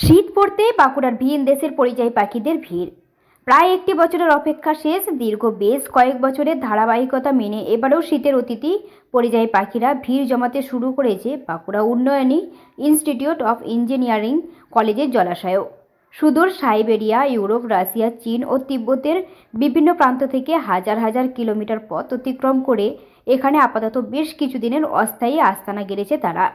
শীত পড়তে বাঁকুড়ার ভিন দেশের পরিযায়ী পাখিদের ভিড়। প্রায় একটি বছরের অপেক্ষা শেষ, দীর্ঘ বেশ কয়েক বছরের ধারাবাহিকতা মেনে এবারেও শীতের অতিথি পরিযায়ী পাখিরা ভিড় জমাতে শুরু করেছে Bankura Unnayani institute of engineering কলেজের জলাশয়েও। সুদূর সাইবেরিয়া, ইউরোপ, রাশিয়া, চীন ও তিব্বতের বিভিন্ন প্রান্ত থেকে হাজার হাজার কিলোমিটার পথ অতিক্রম করে এখানে আপাতত বেশ কিছুদিনের অস্থায়ী আস্তানা গেড়েছে তারা।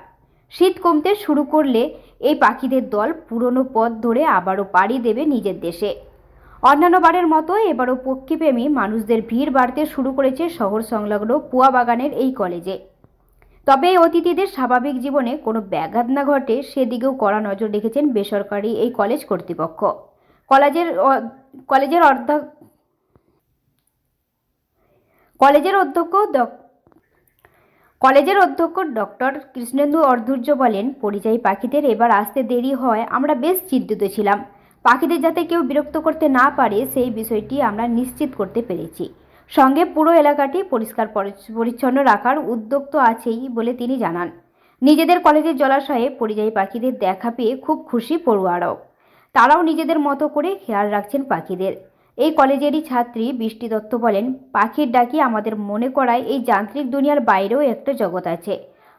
শীত কমতে শুরু করলে এই পাখিদের দল পুরনো পথ ধরে আবারও পাড়ি দেবে নিজের দেশে। অন্যান্য বারের মতো এবারও পক্ষীপ্রেমী মানুষদের ভিড় বাড়তে শুরু করেছে শহর সংলগ্ন পুয়া বাগানের এই কলেজে। তবে এই অতিথিদের স্বাভাবিক জীবনে কোনো ব্যাঘাত না ঘটে, সেদিকেও কড়া নজর রেখেছেন বেসরকারি এই কলেজ কর্তৃপক্ষ। কলেজের কলেজের অর্ধ কলেজের অধ্যক্ষ কলেজের অধ্যক্ষ ডক্টর কৃষ্ণেন্দু অর্ধুর্য বলেন, পরিযায়ী পাখিদের এবার আসতে দেরি হয়, আমরা বেশ চিন্তিত ছিলাম। পাখিদের যাতে কেউ বিরক্ত করতে না পারে, সেই বিষয়টি আমরা নিশ্চিত করতে পেরেছি। সঙ্গে পুরো এলাকাটি পরিষ্কার পরিচ্ছন্ন রাখার উদ্যোগ তো আছেই বলে তিনি জানান। নিজেদের কলেজের জলাশয়ে পরিযায়ী পাখিদের দেখা পেয়ে খুব খুশি পড়ুয়ারাও তারাও নিজেদের মতো করে খেয়াল রাখছেন পাখিদের। এই কলেজেরই ছাত্রী বৃষ্টি দত্ত বলেন, পাখির ডাকি আমাদের মনে করায় এই যান্ত্রিক দুনিয়ার বাইরেও একটা জগৎ আছে।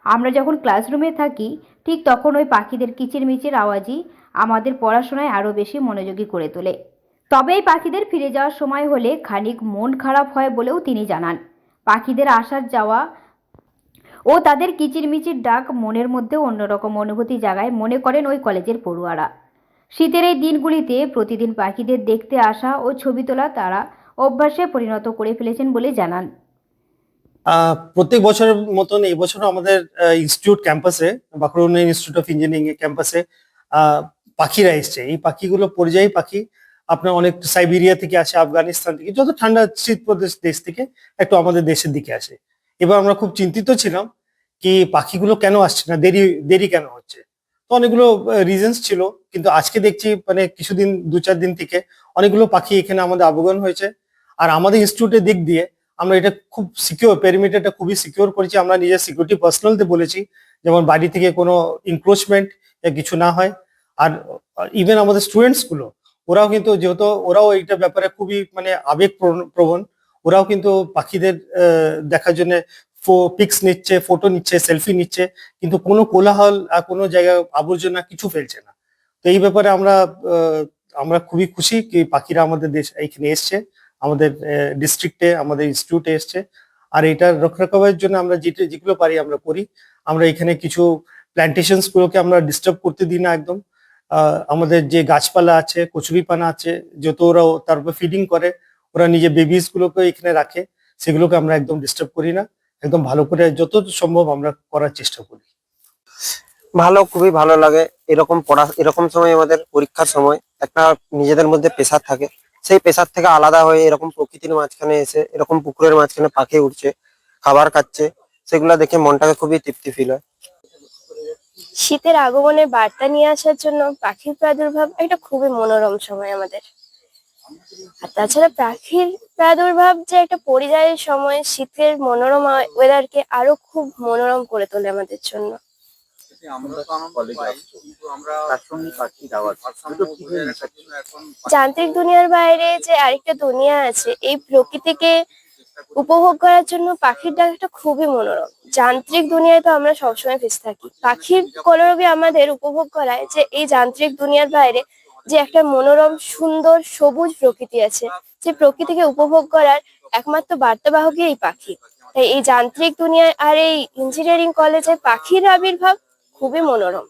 আমরা যখন ক্লাসরুমে থাকি, ঠিক তখন ওই পাখিদের কিচিরমিচির আওয়াজই আমাদের পড়াশোনায় আরও বেশি মনোযোগী করে তোলে। তবে এই পাখিদের ফিরে যাওয়ার সময় হলে খানিক মন খারাপ হয় বলেও তিনি জানান। পাখিদের আসার যাওয়া ও তাদের কিচিরমিচির ডাক মনের মধ্যে অন্যরকম অনুভূতি জাগায় মনে করেন ওই কলেজের পড়ুয়ারা। শীতের এই দিনগুলিতে প্রতিদিন পাখিদের দেখতে আসা ও ছবি তোলা তারা অভ্যাসে পরিণত করে ফেলেছেন বলে জানান। প্রত্যেক বছরের মতন এই বছরও আমাদের ইনস্টিটিউট ক্যাম্পাসে বাঁকুড়া উন্নয়ন ইনস্টিটিউট অফ ইঞ্জিনিয়ারিং ক্যাম্পাসে পাখিরা এসছে। এই পাখিগুলো পরিযায়ী পাখি। আপনার অনেক সাইবেরিয়া থেকে আসে, আফগানিস্তান থেকে, যত ঠান্ডা শীত প্রদেশ, দেশ থেকে একটু আমাদের দেশের দিকে আসে। এবার আমরা খুব চিন্তিত ছিলাম কি পাখিগুলো কেন আসছে না, দেরি দেরি কেন হচ্ছে? তো অনেকগুলো রিজনস ছিল, কিন্তু আজকে দেখছি মানে কিছুদিন, দু চার দিন থেকে অনেকগুলো পাখি এখানে আমাদের আগমন হয়েছে। আর আমাদের ইনস্টিটিউটের দিক দিয়ে আমরা এটা খুব সিকিউর পেরিমিটারটা খুবই সিকিউর করেছি। আমরা নিজের সিকিউরিটি পার্সোনালতে বলেছি, যেমন বাড়ি থেকে কোনো ইনক্রোচমেন্ট কিছু না হয়। আর ইভেন আমাদের স্টুডেন্টসগুলো ওরাও কিন্তু যেহেতু, ওরাও এইটা ব্যাপারে খুবই মানে আবেগ প্রবণ ওরাও কিন্তু পাখিদের দেখার জন্য পিক্স নিচ্ছে ফটো নিচ্ছে সেলফি নিচ্ছে, কিন্তু কোনো কোলাহল আর কোনো জায়গায় আবর্জনা কিছু ফেলছে না। তো এই ব্যাপারে আমরা আমরা খুবই খুশি কি পাখিরা আমাদের দেশ, এইখানে এসছে, আমাদের ডিস্ট্রিক্টে আমাদের ইনস্টিটিউটে এসছে। আর এটা রক্ষাকবের জন্য আমরা যেটা, যেগুলো পারি আমরা করি। আমরা এখানে কিছু প্ল্যান্টেশনস গুলোকে আমরা ডিস্টার্ব করতে দিই না একদম। আমাদের যে গাছপালা আছে, কচুরিপানা আছে, যত ওরা তার উপর ফিডিং করে, ওরা নিজে বেবিস গুলোকে এখানে রাখে, সেগুলোকে আমরা একদম ডিস্টার্ব করি না। একদম ভালো করে যত সম্ভব আমরা করার চেষ্টা করি। ভালো খুবই ভালো লাগে। এরকম পড়া এরকম সময় আমাদের পরীক্ষার সময় একটা নিজেদের মধ্যে পেশার থাকে। সেই পেশার থেকে আলাদা হয়ে এরকম প্রকৃতির মাঝখানে এসে এরকম পুকুরের মাঝখানে পাখি উঠছে খাবার খাচ্ছে সেগুলো দেখে মনটাকে খুবই তৃপ্তি ফিল হয়। শীতের আগমনে বার্তা নিয়ে আসার জন্য পাখির প্রাদুর্ভাব একটা খুবই মনোরম সময় আমাদের। আর তাছাড়া পাখির প্রাদুর্ভাব যে একটা পরিযায়ী সময় শীতের মনোরম ওয়েদারকে আরও খুব মনোরম করে তোলে আমাদের জন্য। যান্ত্রিক দুনিয়ার বাইরে যে আরেকটা দুনিয়া আছে এই প্রকৃতিকে উপভোগ করার জন্য পাখির ডাকটা খুবই মনোরম। যান্ত্রিক দুনিয়ায় তো আমরা সবসময় ফেসে থাকি। পাখির কলরবে আমাদের উপভোগ করায় যে এই যান্ত্রিক দুনিয়ার বাইরে যে একটা মনোরম, সুন্দর, সবুজ প্রকৃতি আছে। যে প্রকৃতিকে উপভোগ করার একমাত্র বার্তাবাহকই এই পাখি। তাই এই যান্ত্রিক দুনিয়ায় আর এই ইঞ্জিনিয়ারিং কলেজে পাখির আবির্ভাব খুবই মনোরম।